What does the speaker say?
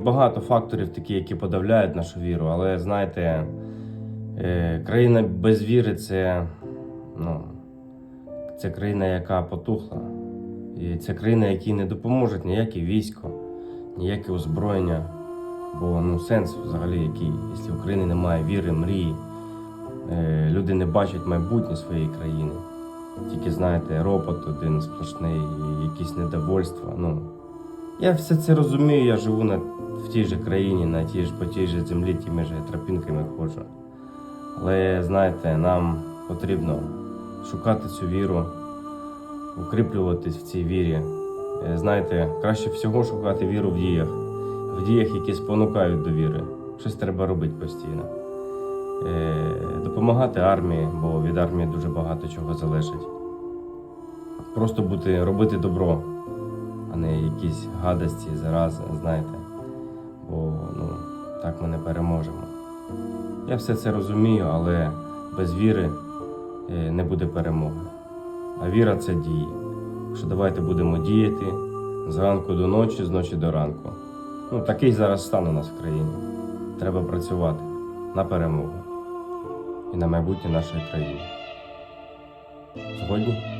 Багато факторів такі, які подавляють нашу віру, але знаєте, е, країна без віри це, ну, це країна, яка потухла. І це країна, якій не допоможуть ніяке військо, ніяке озброєння. Бо ну, сенс взагалі який, якщо в Україні немає віри, мрії, е, люди не бачать майбутнє своєї країни. Тільки знаєте, ропот один сплошний, якісь недовольства. Ну, я все це розумію, я живу на, в тій же країні, на тій ж, по тій же землі, тими ж тропінками ходжу. Але знаєте, нам потрібно шукати цю віру, укріплюватись в цій вірі. Е, Знаєте, краще всього шукати віру в діях, в діях, які спонукають до віри. Щось треба робити постійно. Е, Допомагати армії, бо від армії дуже багато чого залежить. Просто бути, робити добро а не якісь гадості, зарази, знаєте. Бо ну, так ми не переможемо. Я все це розумію, але без віри е, не буде перемоги. А віра це дії. Що давайте будемо діяти з ранку до ночі, з ночі до ранку. Ну, такий зараз стан у нас в країні. Треба працювати на перемогу і на майбутнє нашої країни. Згодні?